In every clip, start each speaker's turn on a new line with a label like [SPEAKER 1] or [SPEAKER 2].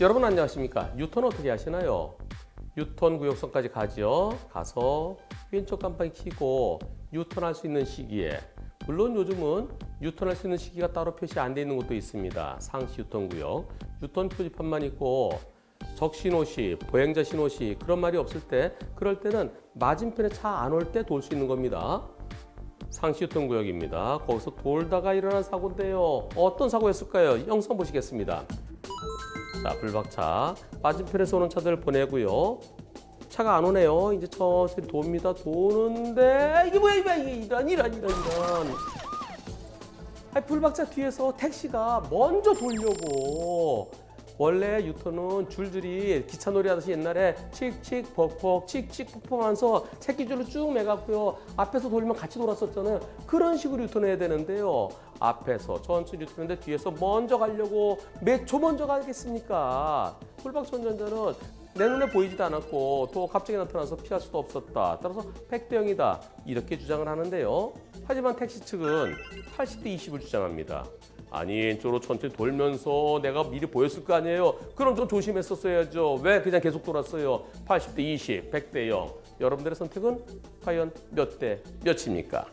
[SPEAKER 1] 여러분 안녕하십니까? 유턴 어떻게 하시나요? 유턴 구역선까지 가죠. 가서 왼쪽 깜빡이 켜고 유턴할 수 있는 시기에 물론 요즘은 유턴할 수 있는 시기가 따로 표시 안돼 있는 곳도 있습니다. 상시 유턴 구역 유턴 표지판만 있고 적신호 시, 보행자 신호 시 그런 말이 없을 때 그럴 때는 맞은편에 차 안 올 때 돌 수 있는 겁니다. 상시 유턴 구역입니다. 거기서 돌다가 일어난 사고인데요. 어떤 사고였을까요? 영상 보시겠습니다. 자, 불박차. 맞은편에서 오는 차들 보내고요. 차가 안 오네요. 이제 천천히 돕니다. 도는데 이게 뭐야 이게 이런 이런 이런 이런. 아니, 불박차 뒤에서 택시가 먼저 돌려고. 원래 유턴은 줄줄이 기차 놀이 하듯이 옛날에 칙칙 벅벅 칙칙 퍽퍽 하면서 새끼줄을 쭉 매갖고요. 앞에서 돌면 같이 돌았었잖아요 그런 식으로 유턴 해야 되는데요. 앞에서 천천히 유턴했는데 뒤에서 먼저 가려고 몇 초 먼저 가겠습니까? 풀박차 운전자는 내 눈에 보이지도 않았고 또 갑자기 나타나서 피할 수도 없었다. 따라서 100대 0이다. 이렇게 주장을 하는데요. 하지만 택시 측은 80대 20을 주장합니다 아니 왼쪽으로 천천히 돌면서 내가 미리 보였을 거 아니에요. 그럼 좀 조심했었어야죠. 왜 그냥 계속 돌았어요? 80대 20, 100대 0. 여러분들의 선택은 과연 몇 대 몇입니까?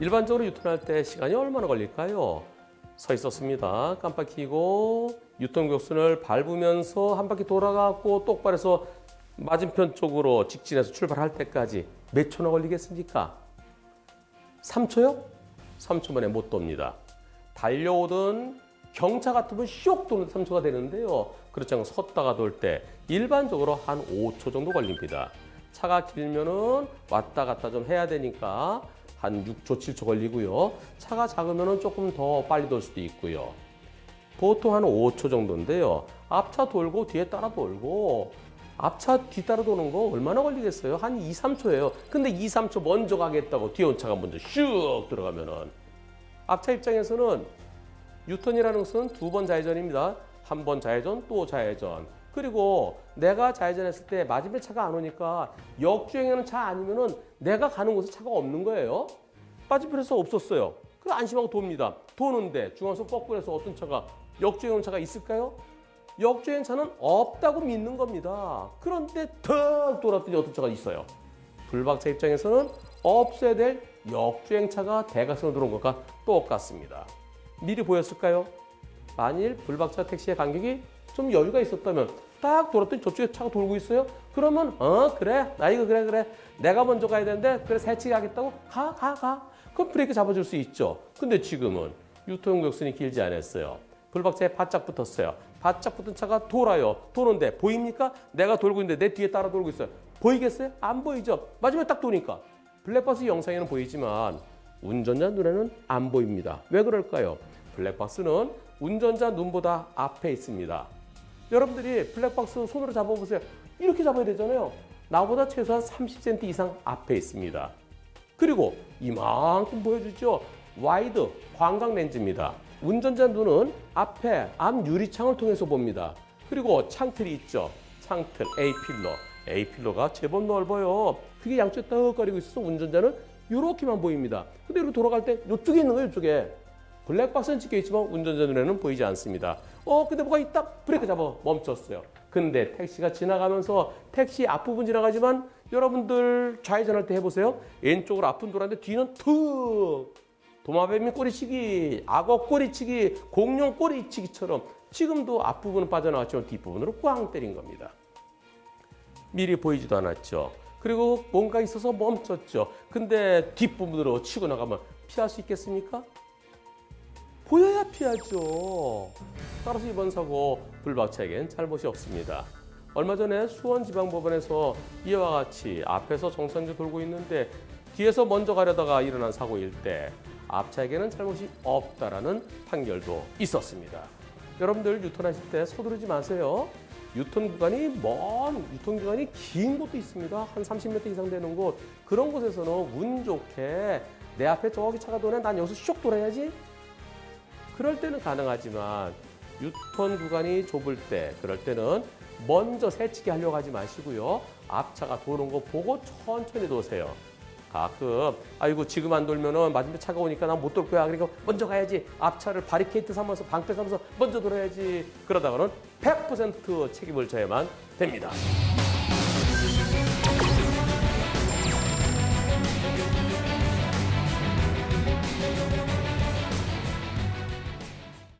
[SPEAKER 1] 일반적으로 유턴할 때 시간이 얼마나 걸릴까요? 서 있었습니다. 깜빡 켜고 유턴 곡선을 밟으면서 한 바퀴 돌아가고 똑바로서 맞은편 쪽으로 직진해서 출발할 때까지 몇 초나 걸리겠습니까? 3초요? 3초 만에 못 돕니다. 달려오던 경차 같으면 쇽 도는 3초가 되는데요. 그렇지 않고 섰다가 돌 때 일반적으로 한 5초 정도 걸립니다. 차가 길면은 왔다 갔다 좀 해야 되니까 한 6초, 7초 걸리고요. 차가 작으면은 조금 더 빨리 돌 수도 있고요. 보통 한 5초 정도인데요. 앞차 돌고 뒤에 따라 돌고 앞차 뒤따라 도는 거 얼마나 걸리겠어요? 한 2, 3초예요. 근데 2, 3초 먼저 가겠다고 뒤에 온 차가 먼저 슉 들어가면은 앞차 입장에서는 유턴이라는 것은 두 번 좌회전입니다. 한 번 좌회전 또 좌회전. 그리고 내가 좌회전했을 때 맞은편 차가 안 오니까 역주행하는 차 아니면은 내가 가는 곳에 차가 없는 거예요. 맞은편에서 없었어요. 그 안심하고 돕니다. 도는데 중앙선 거꾸로해서 어떤 차가 역주행하는 차가 있을까요? 역주행차는 없다고 믿는 겁니다. 그런데 턱 돌았더니 어떤 차가 있어요. 불박차 입장에서는 없어야 될 역주행차가 대각선으로 들어온 것과 똑같습니다. 미리 보였을까요? 만일 불박차 택시의 간격이 좀 여유가 있었다면 딱 돌았더니 저쪽에 차가 돌고 있어요? 그러면 어 그래 나 이거 그래 그래 내가 먼저 가야 되는데 그래 새치기 하겠다고 가 가 가. 그럼 브레이크 잡아줄 수 있죠. 근데 지금은 유통 곡선이 길지 않았어요. 불박차에 바짝 붙었어요. 바짝 붙은 차가 돌아요. 도는데 보입니까? 내가 돌고 있는데 내 뒤에 따라 돌고 있어요. 보이겠어요? 안 보이죠? 마지막에 딱 도니까. 블랙박스 영상에는 보이지만 운전자 눈에는 안 보입니다. 왜 그럴까요? 블랙박스는 운전자 눈보다 앞에 있습니다. 여러분들이 블랙박스 손으로 잡아보세요. 이렇게 잡아야 되잖아요. 나보다 최소한 30cm 이상 앞에 있습니다. 그리고 이만큼 보여주죠. 와이드 광각 렌즈입니다. 운전자 눈은 앞에 앞 유리창을 통해서 봅니다. 그리고 창틀이 있죠. 창틀 A필러. A필러가 제법 넓어요. 그게 양쪽에 떡거리고 있어서 운전자는 이렇게만 보입니다. 근데 이렇게 돌아갈 때 이쪽에 있는 거예요, 이쪽에. 블랙박스는 찍혀 있지만 운전자 눈에는 보이지 않습니다. 어, 근데 뭐가 있다? 브레이크 잡아 멈췄어요. 근데 택시가 지나가면서 택시 앞부분 지나가지만 여러분들 좌회전할 때 해보세요. 왼쪽으로 앞은 돌았는데 뒤는 툭 도마뱀이 꼬리치기, 악어 꼬리치기, 공룡 꼬리치기처럼 지금도 앞부분은 빠져나왔지만 뒷부분으로 꽝 때린 겁니다. 미리 보이지도 않았죠. 그리고 뭔가 있어서 멈췄죠. 근데 뒷부분으로 치고 나가면 피할 수 있겠습니까? 보여야 피하죠. 따라서 이번 사고 불박차에겐 잘못이 없습니다. 얼마 전에 수원지방법원에서 이와 같이 앞에서 정상주 돌고 있는데 뒤에서 먼저 가려다가 일어난 사고일 때 앞차에게는 잘못이 없다라는 판결도 있었습니다. 여러분들 유턴하실 때 서두르지 마세요. 유턴 구간이 먼 유턴 구간이 긴 곳도 있습니다. 한 30m 이상 되는 곳 그런 곳에서는 운 좋게 내 앞에 저기 차가 도네 난 여기서 슉 돌아야지. 그럴 때는 가능하지만 유턴 구간이 좁을 때 그럴 때는 먼저 새치기 하려고 하지 마시고요. 앞차가 도는 거 보고 천천히 도세요. 가끔 아이고 지금 안 돌면은 맞은편 차가 오니까 난 못 돌 거야. 그러니까 먼저 가야지. 앞차를 바리케이트 삼아서 방패 삼아서 먼저 돌아야지. 그러다가는 100% 책임을 져야만 됩니다.